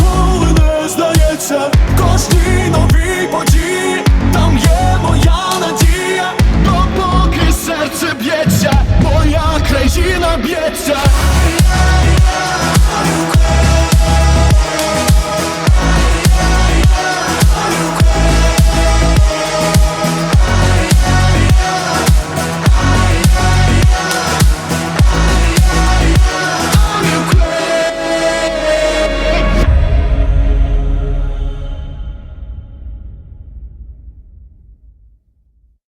ніколи не здається, кожній новій події.